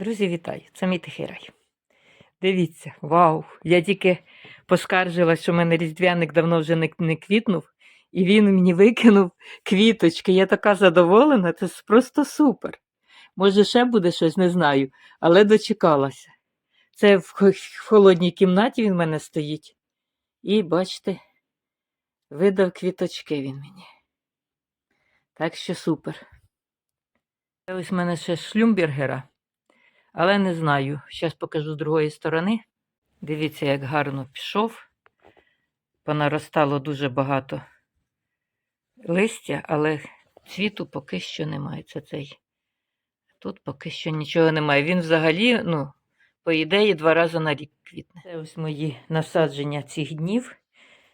Друзі, вітаю! Це мій тихий рай. Дивіться, вау! Я тільки поскаржилась, що в мене різдвяник давно вже не, квітнув, і він мені викинув квіточки. Я така задоволена, це просто супер. Може, ще буде щось, не знаю, але дочекалася. Це в, холодній кімнаті він в мене стоїть. І бачите, видав квіточки він мені. Так що супер. Ось в мене ще шлюмбергера. Але не знаю. Зараз покажу з другої сторони. Дивіться, як гарно пішов. Понаростало дуже багато листя, але цвіту поки що немає. Це цей. Тут поки що нічого немає. Він взагалі, ну, по ідеї, два рази на рік квітне. Це ось мої насадження цих днів,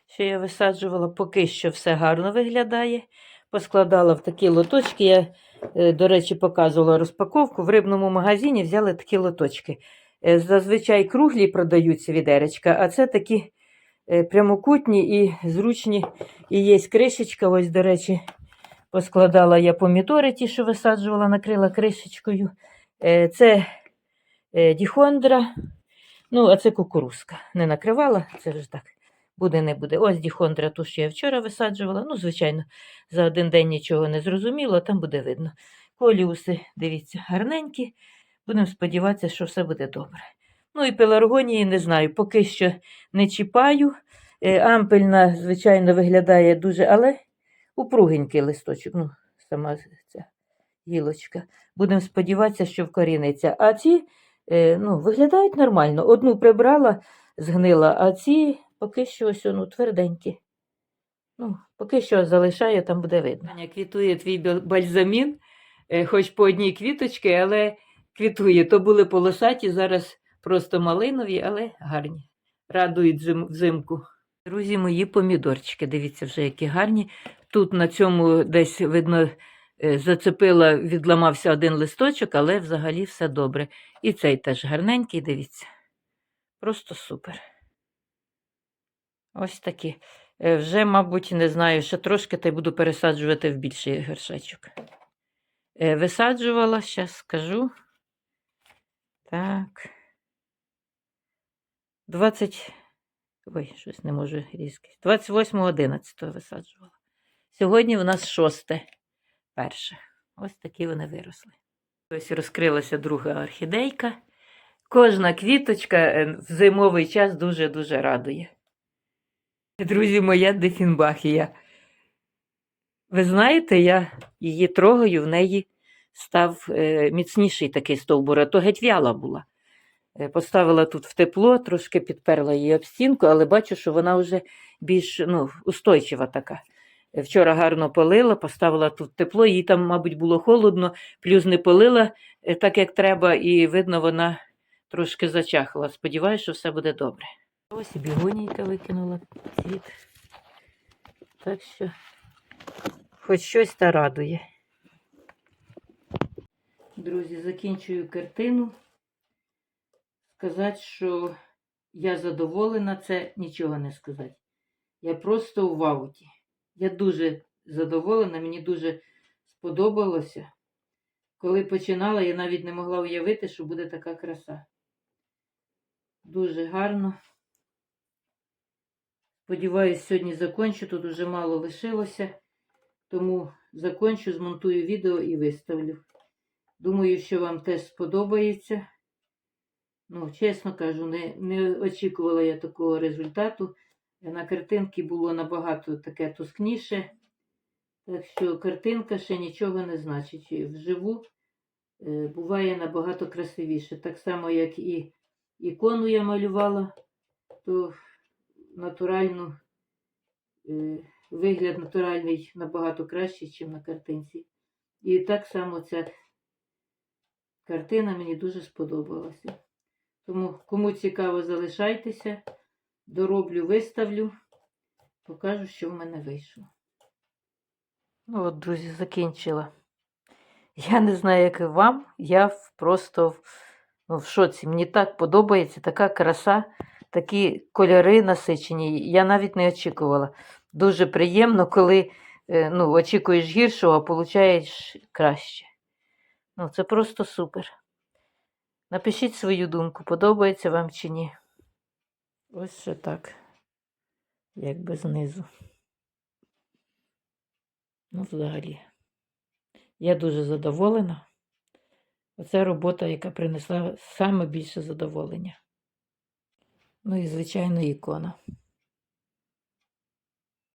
що я висаджувала. Поки що все гарно виглядає. Поскладала в такі лоточки. Я Е, До речі, показувала розпаковку. В рибному магазині взяли такі лоточки. Е, Зазвичай круглі продаються відеречка, а це такі е, прямокутні і зручні. І є кришечка. Ось, до речі, поскладала я помідори, ті, що висаджувала, накрила кришечкою. Це діхондра. Ну, а це кукурузка. Не накривала, це ж так. Буде, не буде. Ось діхондра, ту, що я вчора висаджувала. Ну, звичайно, за один день нічого не зрозуміло, там буде видно. Коліуси, дивіться, гарненькі. Будемо сподіватися, що все буде добре. Ну і пеларгонії не знаю, поки що не чіпаю. Е, Ампельна, звичайно, виглядає дуже, але упругенький листочок. Ну, сама ця гілочка. Будемо сподіватися, що вкоріниться. А ці е, ну, виглядають нормально. Одну прибрала, згнила, а ці поки що ось ну, тверденькі. Ну, поки що залишаю, там буде видно. Квітує твій бальзамін, е, хоч по одній квіточці, але квітує. То були полосаті, зараз просто малинові, але гарні. Радують зим, взимку. Друзі, мої помідорчики, дивіться вже, які гарні. Тут на цьому десь, видно, е, зацепила, відламався один листочок, але взагалі все добре. І цей теж гарненький, дивіться. Просто супер. Ось такі. Е, Вже, мабуть, не знаю, ще трошки та й буду пересаджувати в більший горшечок. Е, Висаджувала, зараз скажу. Так. 20. Ой, щось не можу різки. 28.11 висаджувала. Сьогодні в нас 6. Перше. Ось такі вони виросли. Ось розкрилася друга орхідейка. Кожна квіточка е, в зимовий час дуже-дуже радує. Друзі, моя дефінбахія. Ви знаєте, я її трогаю, в неї став е, міцніший такий стовбур, а то геть вяла була. Е, поставила тут в тепло, трошки підперла її об стінку, але бачу, що вона вже більш ну, устойчива така. Вчора гарно полила, поставила тут тепло, їй там, мабуть, було холодно, плюс не полила е, так, як треба, і видно, вона трошки зачахла. Сподіваюся, що все буде добре. Ось і бігонійка викинула цвіт. Так що хоч щось та радує. Друзі, закінчую картину. Сказати, що я задоволена, це нічого не сказати. Я просто в ауті. Я дуже задоволена, мені дуже сподобалося. Коли починала, я навіть не могла уявити, що буде така краса. Дуже гарно. Сподіваюсь, сьогодні закончу. Тут уже мало лишилося, тому закончу, змонтую відео і виставлю. Думаю, що вам теж сподобається. Ну, чесно кажу, не, не очікувала я такого результату. На картинці було набагато таке тускніше. Так що картинка ще нічого не значить. Вживу е, буває набагато красивіше. Так само, як і ікону я малювала, то натуральну, е, вигляд натуральний набагато кращий, ніж на картинці. І так само ця картина мені дуже сподобалася. Тому, кому цікаво, залишайтеся, дороблю, виставлю, покажу, що в мене вийшло. Ну от, друзі, закінчила. Я не знаю, як і вам. Я просто ну, в шоці. Мені так подобається така краса, такі кольори насичені. Я навіть не очікувала. Дуже приємно, коли е, ну, очікуєш гіршого, а получаєш краще. Ну, це просто супер. Напишіть свою думку, подобається вам чи ні. Ось ще так, якби знизу. Ну, взагалі. Я дуже задоволена. Оце робота, яка принесла саме більше задоволення. Ну і, звичайно, ікона.